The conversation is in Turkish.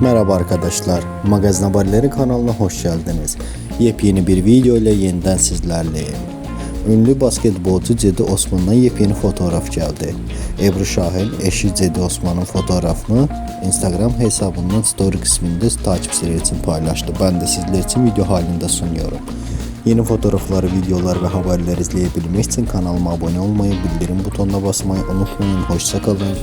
Merhaba arkadaşlar, Magazin Haberleri kanalına hoş geldiniz. Yepyeni bir video ile yeniden sizlerleyim. Ünlü basketbolcu Cedi Osman'dan yepyeni fotoğraf geldi. Ebru Şahin eşi Cedi Osman'ın fotoğrafını Instagram hesabından story kısmında takipçileri için paylaştı. Ben de sizler için video halinde sunuyorum. Yeni fotoğrafları, videolar ve haberleri izleyebilmek için kanalıma abone olmayı, bildirim butonuna basmayı unutmayın. Hoşçakalın.